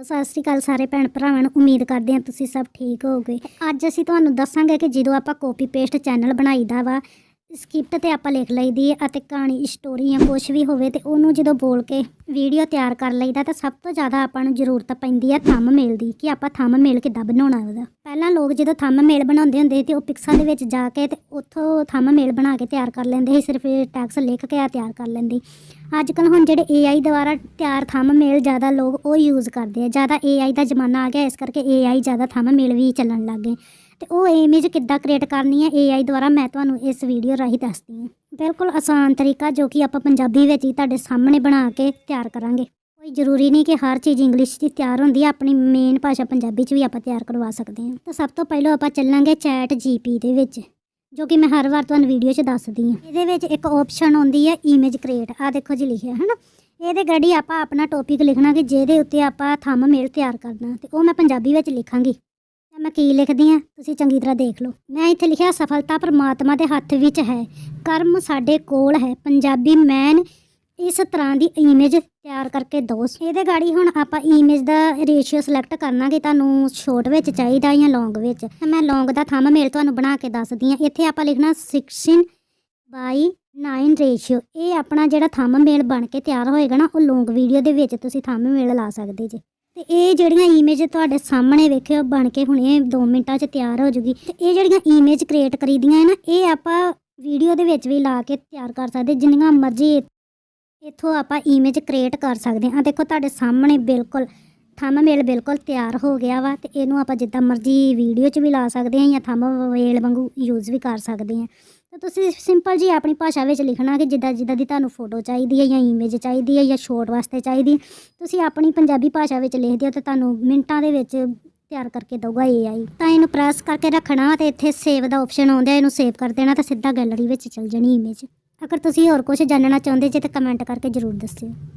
ਸਤਿ ਸ਼੍ਰੀ ਅਕਾਲ ਸਾਰੇ ਭੈਣ ਭਰਾਵਾਂ ਨੂੰ। ਉਮੀਦ ਕਰਦੇ ਹਾਂ ਤੁਸੀਂ ਸਭ ਠੀਕ ਹੋਗੇ ਅੱਜ ਅਸੀਂ ਤੁਹਾਨੂੰ ਦੱਸਾਂਗੇ ਕਿ ਜਦੋਂ ਆਪਾਂ ਕਾਪੀ ਪੇਸਟ ਚੈਨਲ ਬਣਾਈਦਾ ਵਾ ਸਕ੍ਰਿਪਟ ਤੇ ਆਪਾਂ ਲਿਖ ਲਈਦੀ ਹੈ ਅਤੇ ਕਹਾਣੀ ਸਟੋਰੀ ਜਾਂ ਕੁਝ ਵੀ ਹੋਵੇ ਤੇ ਉਹਨੂੰ ਜਦੋਂ ਬੋਲ ਕੇ ਵੀਡੀਓ ਤਿਆਰ ਕਰ ਲਈਦਾ ਤਾਂ ਸਭ ਤੋਂ ਜ਼ਿਆਦਾ ਆਪਾਂ ਨੂੰ ਜ਼ਰੂਰਤ ਪੈਂਦੀ ਹੈ ਥੰਬਨੇਲ ਦੀ ਕਿ ਆਪਾਂ ਥੰਬਨੇਲ ਕਿੱਦਾਂ ਬਣਾਉਣਾ ਉਹਦਾ। ਪਹਿਲਾਂ ਲੋਕ ਜਦੋਂ ਥੰਬਨੇਲ ਬਣਾਉਂਦੇ ਹੁੰਦੇ ਸੀ ਤੇ ਉਹ ਪਿਕਸਲ ਦੇ ਵਿੱਚ ਜਾ ਕੇ ਤੇ ਉੱਥੋਂ ਥੰਬਨੇਲ ਬਣਾ ਕੇ ਤਿਆਰ ਕਰ ਲੈਂਦੇ ਸੀ, ਸਿਰਫ ਟੈਕਸ ਲਿਖ ਕੇ ਆ ਤਿਆਰ ਕਰ ਲੈਂਦੇ। ਅੱਜ ਕੱਲ੍ਹ ਹੁਣ ਜਿਹੜੇ AI ਦੁਆਰਾ ਤਿਆਰ ਥੰਬਨੇਲ ਜ਼ਿਆਦਾ ਲੋਕ ਉਹ ਯੂਜ਼ ਕਰਦੇ ਆ। ਜ਼ਿਆਦਾ AI ਦਾ ਜ਼ਮਾਨਾ ਆ ਗਿਆ, ਇਸ ਕਰਕੇ AI ਜ਼ਿਆਦਾ ਥੰਬਨੇਲ ਵੀ ਚੱਲਣ ਲੱਗ ਗਏ। ਤੇ ਉਹ ਇਮੇਜ ਕਿੱਦਾਂ ਕ੍ਰੀਏਟ ਕਰਨੀ ਹੈ AI ਦੁਆਰਾ ਮੈਂ ਤੁਹਾਨੂੰ ਇਸ ਵੀਡੀਓ ਰਾਹੀਂ ਦੱਸਦੀ ਹਾਂ। ਬਿਲਕੁਲ ਆਸਾਨ ਤਰੀਕਾ ਜੋ ਕਿ ਆਪਾਂ ਪੰਜਾਬੀ ਵਿੱਚ ਹੀ ਤੁਹਾਡੇ ਸਾਹਮਣੇ ਬਣਾ ਕੇ ਤਿਆਰ ਕਰਾਂਗੇ। ਕੋਈ ਜ਼ਰੂਰੀ ਨਹੀਂ ਕਿ ਹਰ ਚੀਜ਼ ਇੰਗਲਿਸ਼ 'ਚ ਤਿਆਰ ਹੁੰਦੀ ਹੈ ਆਪਣੀ ਮੇਨ ਭਾਸ਼ਾ ਪੰਜਾਬੀ 'ਚ ਵੀ ਆਪਾਂ ਤਿਆਰ ਕਰਵਾ ਸਕਦੇ ਹਾਂ। ਤਾਂ ਸਭ ਤੋਂ ਪਹਿਲਾਂ ਆਪਾਂ ਚੱਲਾਂਗੇ ਚੈਟ ਜੀਪੀ ਦੇ ਵਿੱਚ, ਜੋ ਕਿ ਮੈਂ ਹਰ ਵਾਰ ਤੁਹਾਨੂੰ ਵੀਡੀਓ 'ਚ ਦੱਸਦੀ ਹਾਂ। ਇਹਦੇ ਵਿੱਚ ਇੱਕ ਆਪਸ਼ਨ ਆਉਂਦੀ ਹੈ ਇਮੇਜ ਕ੍ਰੀਏਟ ਆ ਦੇਖੋ ਜੀ ਲਿਖਿਆ ਹੈ ਨਾ ਇਹਦੇ ਗੜੀ ਆਪਾਂ ਆਪਣਾ ਟੌਪਿਕ ਲਿਖਣਾ ਕਿ ਜਿਹਦੇ ਉੱਤੇ ਆਪਾਂ ਥੰਬਨੇਲ ਤਿਆਰ ਕਰਨਾ, ਤੇ ਉਹ ਮੈਂ ਪੰਜਾਬੀ ਵਿੱਚ ਲਿਖਾਂਗੀ। ਮੈਂ ਕੀ ਲਿਖਦੀ ਆ? ਤੁਸੀਂ ਚੰਗੀ ਤਰ੍ਹਾਂ ਦੇਖ ਲਓ। ਮੈਂ ਇੱਥੇ ਲਿਖਿਆ, ਸਫਲਤਾ ਪਰਮਾਤਮਾ ਦੇ ਹੱਥ ਵਿੱਚ ਹੈ। ਕਰਮ ਸਾਡੇ ਕੋਲ ਹੈ। ਪੰਜਾਬੀ ਮੈਨ ਇਸ ਤਰ੍ਹਾਂ ਦੀ ਇਮੇਜ ਤਿਆਰ ਕਰਕੇ ਦੋ। ਇਹਦੇ ਗਾੜੀ ਹੁਣ ਆਪਾਂ ਇਮੇਜ ਦਾ ਰੇਸ਼ੀਓ ਸਿਲੈਕਟ ਕਰਨਾ ਕਿ ਤੁਹਾਨੂੰ ਸ਼ੋਰਟ ਵਿੱਚ ਚਾਹੀਦਾ ਜਾਂ ਲੌਂਗ ਵਿੱਚ। ਮੈਂ ਲੌਂਗ ਦਾ ਥੰਬਨੇਲ ਤੁਹਾਨੂੰ ਬਣਾ ਕੇ ਦੱਸਦੀ ਆ। ਇੱਥੇ ਆਪਾਂ ਲਿਖਣਾ 16 ਬਾਈ 9 ਰੇਸ਼ੀਓ ਇਹ ਆਪਣਾ ਜਿਹੜਾ ਥੰਬਨੇਲ ਬਣ ਕੇ ਤਿਆਰ ਹੋਏਗਾ ਨਾ, ਉਹ ਲੌਂਗ ਵੀਡੀਓ ਦੇ ਵਿੱਚ ਤੁਸੀਂ ਥੰਬਨੇਲ ਲਾ ਸਕਦੇ ਜੇ। ਤੇ ਇਹ ਜਿਹੜੀਆਂ ਇਮੇਜ ਤੁਹਾਡੇ ਸਾਹਮਣੇ ਵੇਖਿਓ, ਬਣ ਕੇ ਹੁਣੇ 2 ਮਿੰਟਾਂ 'ਚ ਤਿਆਰ ਹੋ ਜੂਗੀ। ਤੇ ਇਹ ਜਿਹੜੀਆਂ ਇਮੇਜ ਕ੍ਰੀਏਟ ਕਰੀਦੀਆਂ ਹੈ ਨਾ, ਇਹ ਆਪਾਂ ਵੀਡੀਓ ਦੇ ਵਿੱਚ ਵੀ ਲਾ ਕੇ ਤਿਆਰ ਕਰ ਸਕਦੇ, ਜਿੰਨੀਆਂ ਮਰਜ਼ੀ ਇੱਥੋਂ ਆਪਾਂ ਇਮੇਜ ਕ੍ਰੀਏਟ ਕਰ ਸਕਦੇ ਹਾਂ। ਦੇਖੋ ਤੁਹਾਡੇ ਸਾਹਮਣੇ ਬਿਲਕੁਲ ਥੰਬਨੇਲ ਬਿਲਕੁਲ ਤਿਆਰ ਹੋ ਗਿਆ ਵਾ, ਤੇ ਇਹਨੂੰ ਆਪਾਂ ਜਿੱਦਾਂ ਮਰਜ਼ੀ ਵੀਡੀਓ 'ਚ ਵੀ ਲਾ ਸਕਦੇ ਹਾਂ ਜਾਂ ਥੰਬਨੇਲ ਵਾਂਗੂ ਯੂਜ਼ ਵੀ ਕਰ ਸਕਦੇ ਹਾਂ। ਤੁਸੀਂ ਸਿੰਪਲ ਜੀ ਆਪਣੀ ਭਾਸ਼ਾ ਵਿੱਚ ਲਿਖਣਾ ਕਿ ਜਿੱਦਾਂ ਜਿੱਦਾਂ ਦੀ ਤੁਹਾਨੂੰ ਫੋਟੋ ਚਾਹੀਦੀ ਹੈ ਜਾਂ ਇਮੇਜ ਚਾਹੀਦੀ ਹੈ ਜਾਂ ਸ਼ੋਟ ਵਾਸਤੇ ਚਾਹੀਦੀ ਤੁਸੀਂ ਆਪਣੀ ਪੰਜਾਬੀ ਭਾਸ਼ਾ ਵਿੱਚ ਲਿਖ ਦਿਓ ਤੇ ਤੁਹਾਨੂੰ ਮਿੰਟਾਂ ਦੇ ਵਿੱਚ ਤਿਆਰ ਕਰਕੇ ਦਊਗਾ AI ਤਾਂ ਇਹਨੂੰ ਪ੍ਰੈਸ ਕਰਕੇ ਰੱਖਣਾ ਤੇ ਇੱਥੇ ਸੇਵ ਦਾ ਆਪਸ਼ਨ ਆਉਂਦਾ, ਇਹਨੂੰ ਸੇਵ ਕਰ ਦੇਣਾ ਤਾਂ ਸਿੱਧਾ ਗੈਲਰੀ ਵਿੱਚ ਚਲ ਜਾਣੀ ਇਮੇਜ ਅਗਰ ਤੁਸੀਂ ਹੋਰ ਕੁਝ ਜਾਣਨਾ ਚਾਹੁੰਦੇ ਜੇ ਤਾਂ ਕਮੈਂਟ ਕਰਕੇ ਜ਼ਰੂਰ ਦੱਸਿਓ।